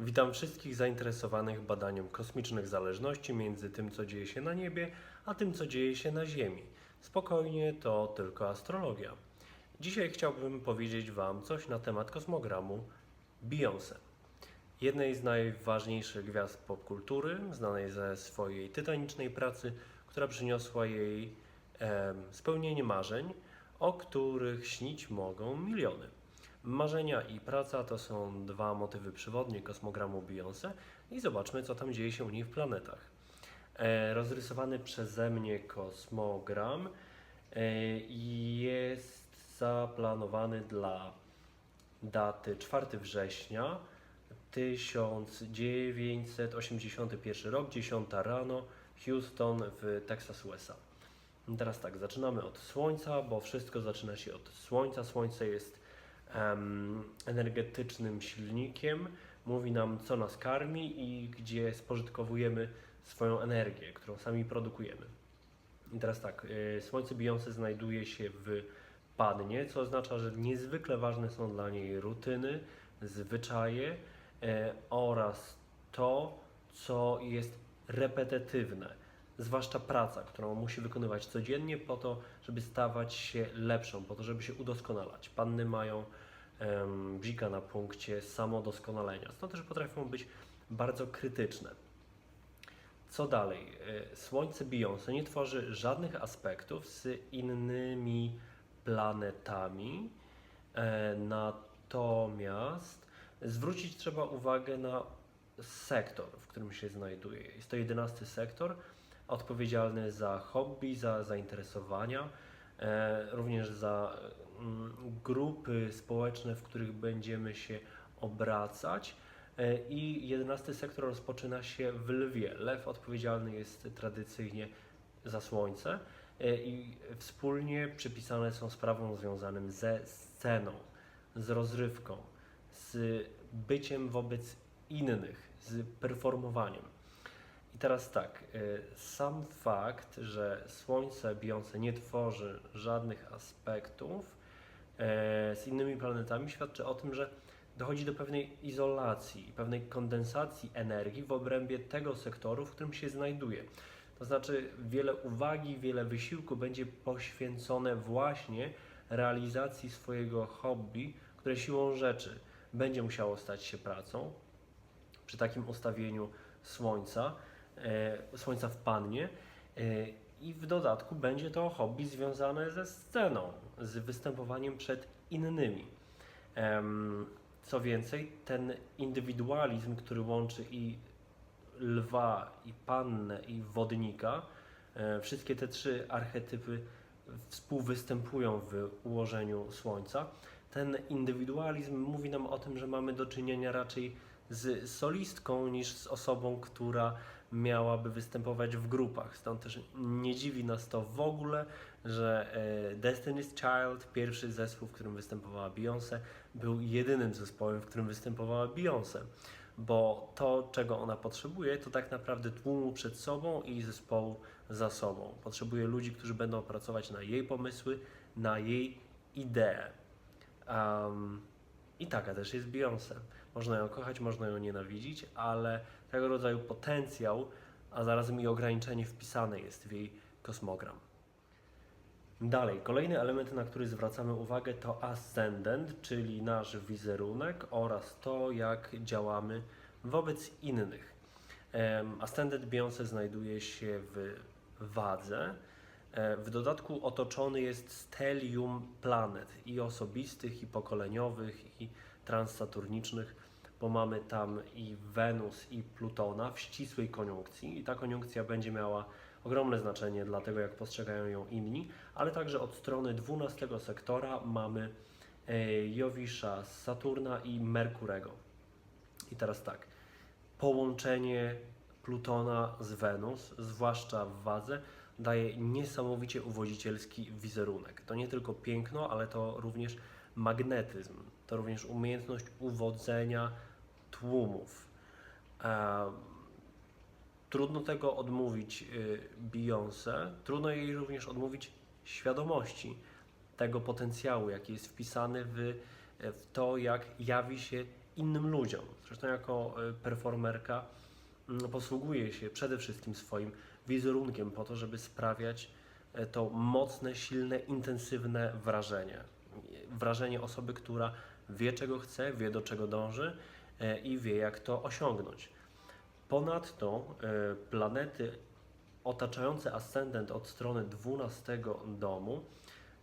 Witam wszystkich zainteresowanych badaniem kosmicznych zależności między tym, co dzieje się na niebie, a tym, co dzieje się na Ziemi. Spokojnie, to tylko astrologia. Dzisiaj chciałbym powiedzieć Wam coś na temat kosmogramu Beyoncé. Jednej z najważniejszych gwiazd popkultury, znanej ze swojej tytanicznej pracy, która przyniosła jej em, spełnienie marzeń, o których śnić mogą miliony. Marzenia i praca to są dwa motywy przewodnie kosmogramu Beyoncé i zobaczmy, co tam dzieje się u niej w planetach. E, rozrysowany przeze mnie kosmogram e, jest zaplanowany dla daty 4 września 1981 rok, 10 rano, Houston w Texas, USA. Teraz tak, zaczynamy od Słońca, bo wszystko zaczyna się od Słońca. Słońce jest energetycznym silnikiem, mówi nam, co nas karmi i gdzie spożytkowujemy swoją energię, którą sami produkujemy. I teraz tak, y, Słońce Beyoncé znajduje się w Padnie, co oznacza, że niezwykle ważne są dla niej rutyny, zwyczaje e, oraz to, co jest repetytywne, zwłaszcza praca, którą musi wykonywać codziennie po to, żeby stawać się lepszą, po to, żeby się udoskonalać. Panny mają em, bzika na punkcie samodoskonalenia, stąd też potrafią być bardzo krytyczne. Co dalej? E, Słońce Beyoncé nie tworzy żadnych aspektów z innymi planetami, e, natomiast zwrócić trzeba uwagę na sektor, w którym się znajduje. Jest to jedenasty sektor, odpowiedzialny za hobby, za zainteresowania, e, również za mm, grupy społeczne, w których będziemy się obracać. E, I jedenasty sektor rozpoczyna się w lwie. Lew odpowiedzialny jest tradycyjnie za słońce e, i wspólnie przypisane są sprawom związanym ze sceną, z rozrywką, z byciem wobec innych, z performowaniem. I teraz tak, e, sam fakt, że Słońce Beyoncé nie tworzy żadnych aspektów e, z innymi planetami, świadczy o tym, że dochodzi do pewnej izolacji, pewnej kondensacji energii w obrębie tego sektoru, w którym się znajduje. To znaczy, wiele uwagi, wiele wysiłku będzie poświęcone właśnie realizacji swojego hobby, które siłą rzeczy będzie musiało stać się pracą. Przy takim ustawieniu Słońca, Słońca w Pannie. E, I w dodatku będzie to hobby związane ze sceną, z występowaniem przed innymi. Co więcej, ten indywidualizm, który łączy i lwa, i pannę, i wodnika, e, wszystkie te trzy archetypy współwystępują w ułożeniu Słońca. Ten indywidualizm mówi nam o tym, że mamy do czynienia raczej z solistką niż z osobą, która miałaby występować w grupach. Stąd też nie dziwi nas to w ogóle, że e, Destiny's Child, pierwszy zespół, w którym występowała Beyoncé, był jedynym zespołem, w którym występowała Beyoncé. Bo to, czego ona potrzebuje, to tak naprawdę tłumu przed sobą i zespołu za sobą. Potrzebuje ludzi, którzy będą pracować na jej pomysły, na jej idee. Um, I taka też jest Beyoncé. Można ją kochać, można ją nienawidzić, ale tego rodzaju potencjał, a zarazem i ograniczenie wpisane jest w jej kosmogram. Dalej, kolejny element, na który zwracamy uwagę, to ascendent, czyli nasz wizerunek oraz to, jak działamy wobec innych. Ascendent Beyoncé znajduje się w wadze. E, W dodatku otoczony jest stelium planet i osobistych, i pokoleniowych, i transsaturnicznych, bo mamy tam i Wenus, i Plutona w ścisłej koniunkcji, i ta koniunkcja będzie miała ogromne znaczenie dla tego, jak postrzegają ją inni, ale także od strony 12 sektora mamy e, Jowisza z Saturna i Merkurego. I teraz tak, połączenie Plutona z Wenus, zwłaszcza w wadze, daje niesamowicie uwodzicielski wizerunek. To nie tylko piękno, ale to również magnetyzm, to również umiejętność uwodzenia tłumów. Em, Trudno tego odmówić y, Beyoncé, trudno jej również odmówić świadomości tego potencjału, jaki jest wpisany w, w to, jak jawi się innym ludziom. Zresztą jako e, performerka mm, posługuje się przede wszystkim swoim wizerunkiem po to, żeby sprawiać e, to mocne, silne, intensywne wrażenie. Wrażenie osoby, która wie czego chce, wie do czego dąży e, i wie jak to osiągnąć. Ponadto e, planety otaczające ascendent od strony 12 domu,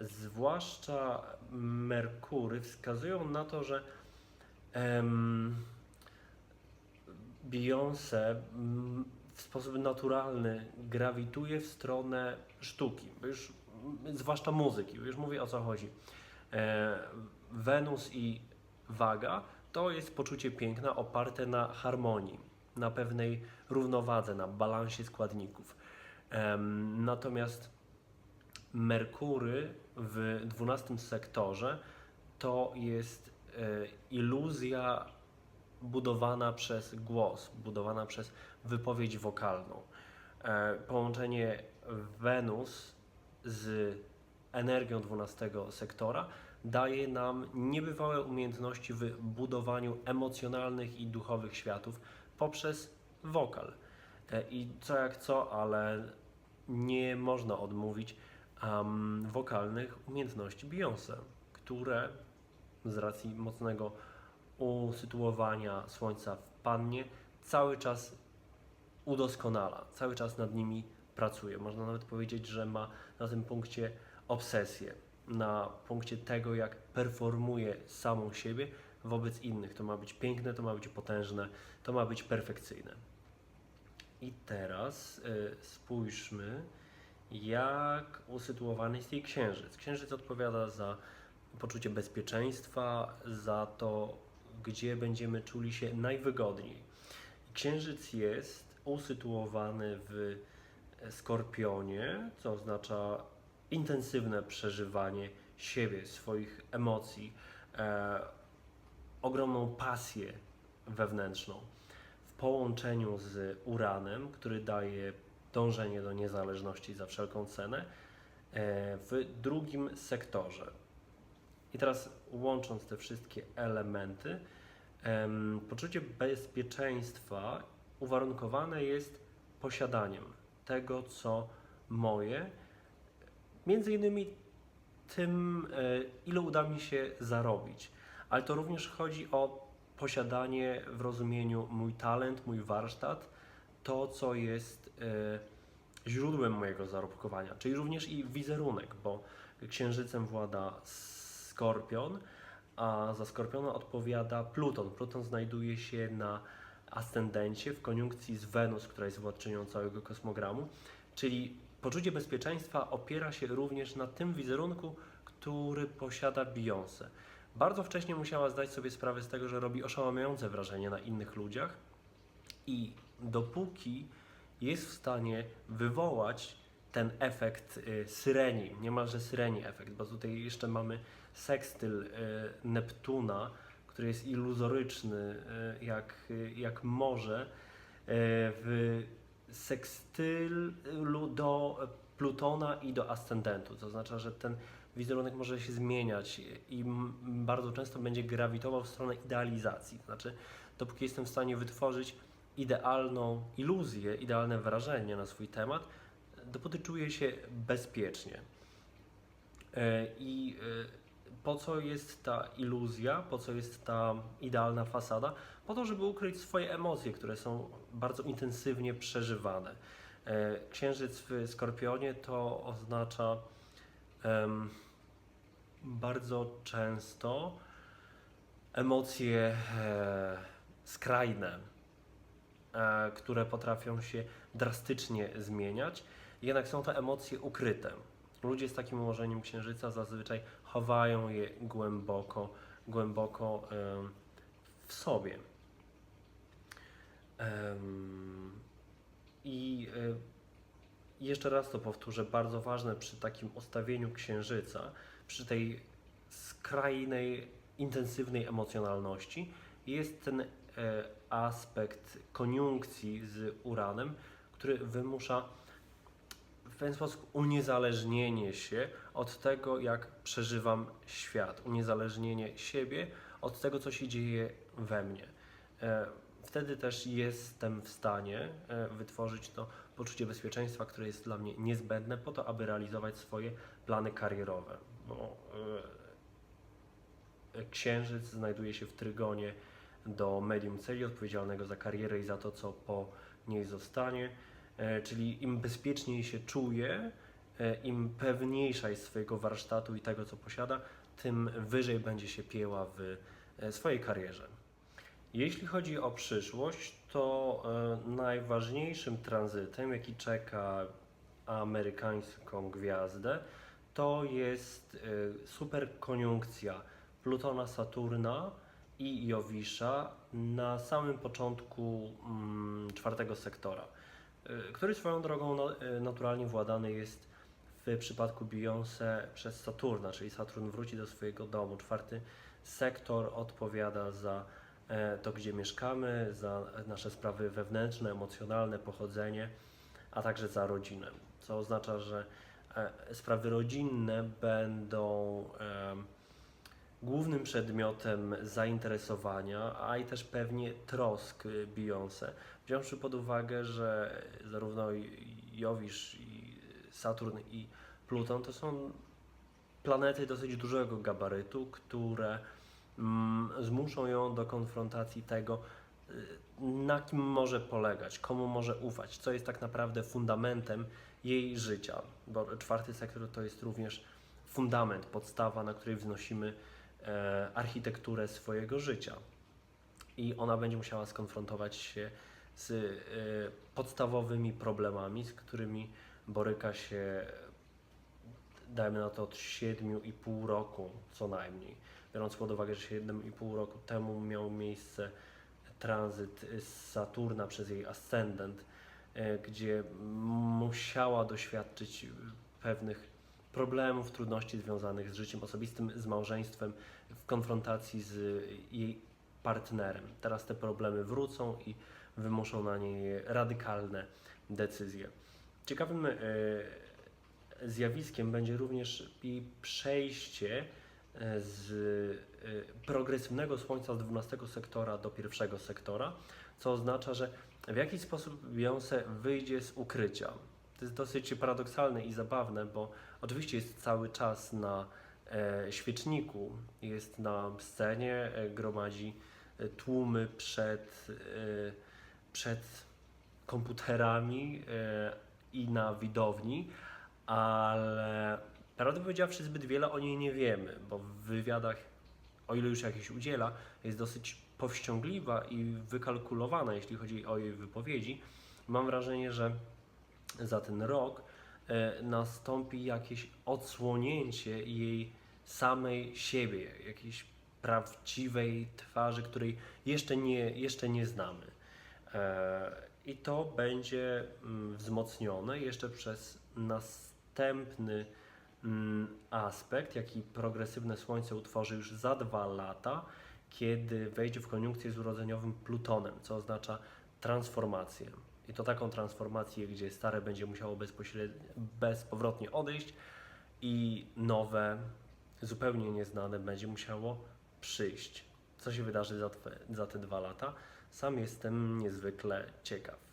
zwłaszcza Merkury, wskazują na to, że em, Beyoncé w sposób naturalny grawituje w stronę sztuki, już, zwłaszcza muzyki, już mówię o co chodzi. E, Wenus i waga to jest poczucie piękna oparte na harmonii, na pewnej równowadze, na balansie składników. Em, Natomiast Merkury w 12 sektorze to jest e, iluzja budowana przez głos, budowana przez wypowiedź wokalną. E, Połączenie Wenus z energią 12 sektora daje nam niebywałe umiejętności w budowaniu emocjonalnych i duchowych światów poprzez wokal. E, I co jak co, ale nie można odmówić um, wokalnych umiejętności Beyoncé, które z racji mocnego usytuowania Słońca w Pannie cały czas udoskonala, cały czas nad nimi pracuje. Można nawet powiedzieć, że ma na tym punkcie obsesję, na punkcie tego, jak performuje samą siebie wobec innych. To ma być piękne, to ma być potężne, to ma być perfekcyjne. I teraz y, spójrzmy, jak usytuowany jest jej księżyc. Księżyc odpowiada za poczucie bezpieczeństwa, za to, gdzie będziemy czuli się najwygodniej. Księżyc jest usytuowany w skorpionie, co oznacza intensywne przeżywanie siebie, swoich emocji, e, ogromną pasję wewnętrzną w połączeniu z Uranem, który daje dążenie do niezależności za wszelką cenę, e, w drugim sektorze. I teraz łącząc te wszystkie elementy, em, poczucie bezpieczeństwa uwarunkowane jest posiadaniem tego, co moje, między innymi tym, e, ile uda mi się zarobić, ale to również chodzi o posiadanie w rozumieniu mój talent, mój warsztat, to, co jest e, źródłem mojego zarobkowania, czyli również i wizerunek, bo księżycem włada Skorpion, a za Skorpiona odpowiada Pluton. Pluton znajduje się na ascendencie w koniunkcji z Wenus, która jest władczynią całego kosmogramu, czyli poczucie bezpieczeństwa opiera się również na tym wizerunku, który posiada Beyoncé. Bardzo wcześnie musiała zdać sobie sprawę z tego, że robi oszałamiające wrażenie na innych ludziach i dopóki jest w stanie wywołać ten efekt y, syreni, niemalże syreni efekt, bo tutaj jeszcze mamy sekstyl y, Neptuna, który jest iluzoryczny y, jak, jak morze, w sekstylu do Plutona i do ascendentu. To oznacza, że ten wizerunek może się zmieniać i bardzo często będzie grawitował w stronę idealizacji. To znaczy, dopóki jestem w stanie wytworzyć idealną iluzję, idealne wrażenie na swój temat, dopóty czuję się bezpiecznie. E, I e, po co jest ta iluzja, po co jest ta idealna fasada? Po to, żeby ukryć swoje emocje, które są bardzo intensywnie przeżywane. E, Księżyc w Skorpionie to oznacza em, bardzo często emocje e, skrajne, e, które potrafią się drastycznie zmieniać, jednak są to emocje ukryte. Ludzie z takim ułożeniem księżyca zazwyczaj chowają je głęboko, głęboko w sobie. I e, jeszcze raz to powtórzę, bardzo ważne przy takim ustawieniu księżyca, przy tej skrajnej, intensywnej emocjonalności, jest ten e, aspekt koniunkcji z Uranem, który wymusza w pewien sposób uniezależnienie się od tego, jak przeżywam świat, uniezależnienie siebie od tego, co się dzieje we mnie. E, Wtedy też jestem w stanie e, wytworzyć to poczucie bezpieczeństwa, które jest dla mnie niezbędne po to, aby realizować swoje plany karierowe. Bo e, Księżyc znajduje się w trygonie do medium celi, odpowiedzialnego za karierę i za to, co po niej zostanie. E, Czyli im bezpieczniej się czuję, e, im pewniejsza jest swojego warsztatu i tego, co posiada, tym wyżej będzie się pieła w e, swojej karierze. Jeśli chodzi o przyszłość, to najważniejszym tranzytem, jaki czeka amerykańską gwiazdę, to jest superkoniunkcja Plutona, Saturna i Jowisza na samym początku mm, czwartego sektora, który swoją drogą no, e, naturalnie władany jest w przypadku Beyoncé przez Saturna, czyli Saturn wróci do swojego domu. Czwarty sektor odpowiada za e, to, gdzie mieszkamy, za nasze sprawy wewnętrzne, emocjonalne, pochodzenie, a także za rodzinę. Co oznacza, że e, sprawy rodzinne będą głównym przedmiotem zainteresowania, a i też pewnie trosk Beyoncé. Wziąwszy pod uwagę, że zarówno Jowisz, i Saturn i Pluton to są planety dosyć dużego gabarytu, które mm, zmuszą ją do konfrontacji tego, y, na kim może polegać, komu może ufać, co jest tak naprawdę fundamentem jej życia. Bo czwarty sektor to jest również fundament, podstawa, na której wznosimy architekturę swojego życia. I ona będzie musiała skonfrontować się z e, podstawowymi problemami, z którymi boryka się, dajmy na to, od 7,5 roku co najmniej. Biorąc pod uwagę, że 7,5 roku temu miał miejsce tranzyt z Saturna przez jej ascendent, e, gdzie musiała doświadczyć pewnych problemów, trudności związanych z życiem osobistym, z małżeństwem, w konfrontacji z jej partnerem. Teraz te problemy wrócą i wymuszą na niej radykalne decyzje. Ciekawym e, zjawiskiem będzie również i przejście e, z e, progresywnego Słońca z 12 sektora do pierwszego sektora, co oznacza, że w jakiś sposób Beyoncé wyjdzie z ukrycia. To jest dosyć paradoksalne i zabawne, bo oczywiście jest cały czas na e, świeczniku, jest na scenie, e, gromadzi e, tłumy przed, przed komputerami i na widowni, ale prawdę powiedziawszy zbyt wiele o niej nie wiemy, bo w wywiadach, o ile już jakieś udziela, jest dosyć powściągliwa i wykalkulowana, jeśli chodzi o jej wypowiedzi. Mam wrażenie, że za ten rok e, nastąpi jakieś odsłonięcie jej samej siebie, jakiejś prawdziwej twarzy, której jeszcze nie, jeszcze nie znamy. E, I to będzie mm, wzmocnione jeszcze przez następny mm, aspekt, jaki progresywne Słońce utworzy już za dwa lata, kiedy wejdzie w koniunkcję z urodzeniowym Plutonem, co oznacza transformację. I to taką transformację, gdzie stare będzie musiało bezpośrednio, bezpowrotnie odejść i nowe, zupełnie nieznane będzie musiało przyjść. Co się wydarzy za, twe, za te dwa lata? Sam jestem niezwykle ciekaw.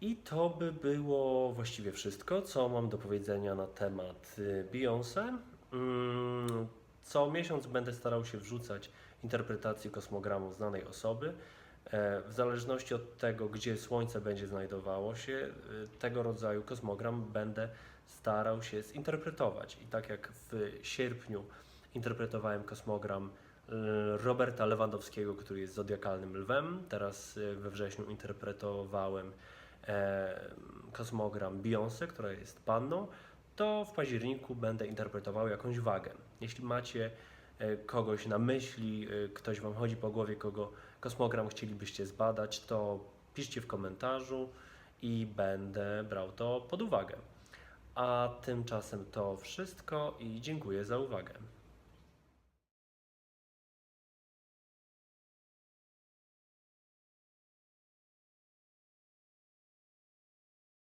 I to by było właściwie wszystko, co mam do powiedzenia na temat y, Beyoncé. Mm, Co miesiąc będę starał się wrzucać interpretację kosmogramu znanej osoby. E, W zależności od tego, gdzie Słońce będzie znajdowało się, y, tego rodzaju kosmogram będę starał się zinterpretować. I tak jak w sierpniu interpretowałem kosmogram y, Roberta Lewandowskiego, który jest zodiakalnym lwem, teraz we wrześniu interpretowałem e, kosmogram Beyoncé, która jest panną, to w październiku będę interpretował jakąś wagę. Jeśli macie e, kogoś na myśli, e, ktoś Wam chodzi po głowie, kogo kosmogram chcielibyście zbadać, to piszcie w komentarzu i będę brał to pod uwagę. A tymczasem to wszystko i dziękuję za uwagę.